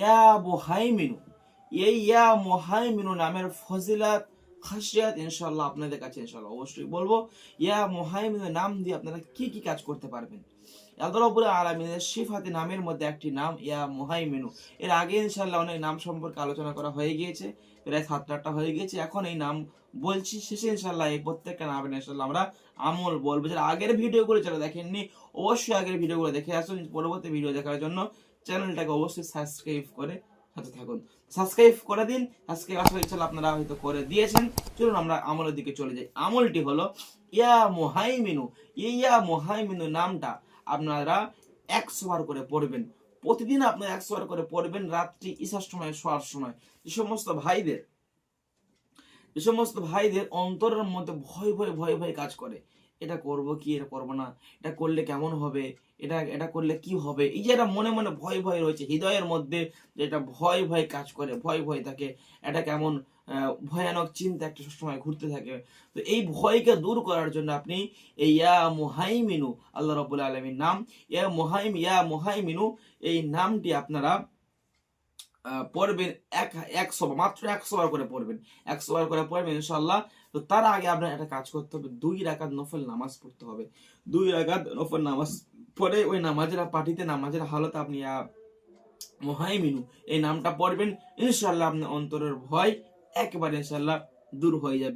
ইয়া মুহাইমিনু। এই ইয়া মুহাইমিনু নামের ফজিলাত, খাসিয়াত ইনশাল্লাহ আপনাদের কাছে ইনশাল্লাহ অবশ্যই বলব। ইয়া মুহাইমিনু নাম দিয়ে আপনারা কি কি কাজ করতে পারবেন? আল্লাহ রাব্বুল আলামিনের সিফাতি নামের মধ্যে একটি নাম ইয়া মুহাইমিনু। এর আগে ইনশাল্লাহ অনেক নাম সম্পর্কে আলোচনা করা হয়ে গিয়েছে, প্রায় সাত আটটা হয়ে গিয়েছে। এখন এই নাম বলছি, শেষে ইনশাল্লাহ এই প্রত্যেকটা নামের ইনশাল্লাহ আমরা আমল বলব। যারা আগের ভিডিওগুলো যারা দেখেননি, অবশ্যই আগের ভিডিওগুলো দেখে আসুন। পরবর্তী ভিডিও দেখার জন্য চ্যানেলটাকে অবশ্যই সাবস্ক্রাইব করে সাথে থাকুন। সাবস্ক্রাইব করে দিন সাবস্ক্রাইব আসলে ইনশাল্লাহ আপনারা হয়তো করে দিয়েছেন। চলুন আমরা আমলের দিকে চলে যাই। আমলটি হলো ইয়া মুহাইমিনু। ইয়া মুহাইমিনু নামটা আপনারা একশো বার করে পড়বেন। প্রতিদিন আপনারা একশো বার করে পড়বেন রাত্রি ঈশার সময়, শোয়ার সময়। যে সমস্ত ভাইদের যে সমস্ত ভাইদের অন্তরের মধ্যে ভয় ভয় ভয় ভয় কাজ করে। এটা করব কি, এটা করব না, এটা করলে কেমন হবে, এটা এটা করলে কি হবে? এই যে এটা মনে মনে ভয় ভয় রয়েছে, হৃদয়ের মধ্যে যেটা ভয় ভয় কাজ করে, ভয় ভয় থাকে, এটা কেমন ভয়ানক চিন্তা একটা সবসময় ঘুরতে থাকে। তো এই ভয়কে দূর করার জন্য আপনি এই ইয়া মুহাইমিনু, আল্লাহ রবুল আলমীর নাম, ইয়া মোহাইম, ইয়া মুহাইমিনু, এই নামটি আপনারা পড়বেন এক, একশো মাত্র একশো বার করে পড়বেন। একশো বার করে পড়বেন ইনশাল্লাহ তো তার আগে আপনার একটা কাজ করতে হবে, দুই রাকাত নফল নামাজ পড়তে হবে। দুই রাকাত নফল নামাজ পরে ওই নামাজের পাঠিতে নামাজের হালত আপনি মুহাইমিনু, এই নামটা পড়বেন। ইনশাল্লাহ আপনার অন্তরের ভয় একেবারে ইনশাল্লাহ দূর হয়ে যাবে।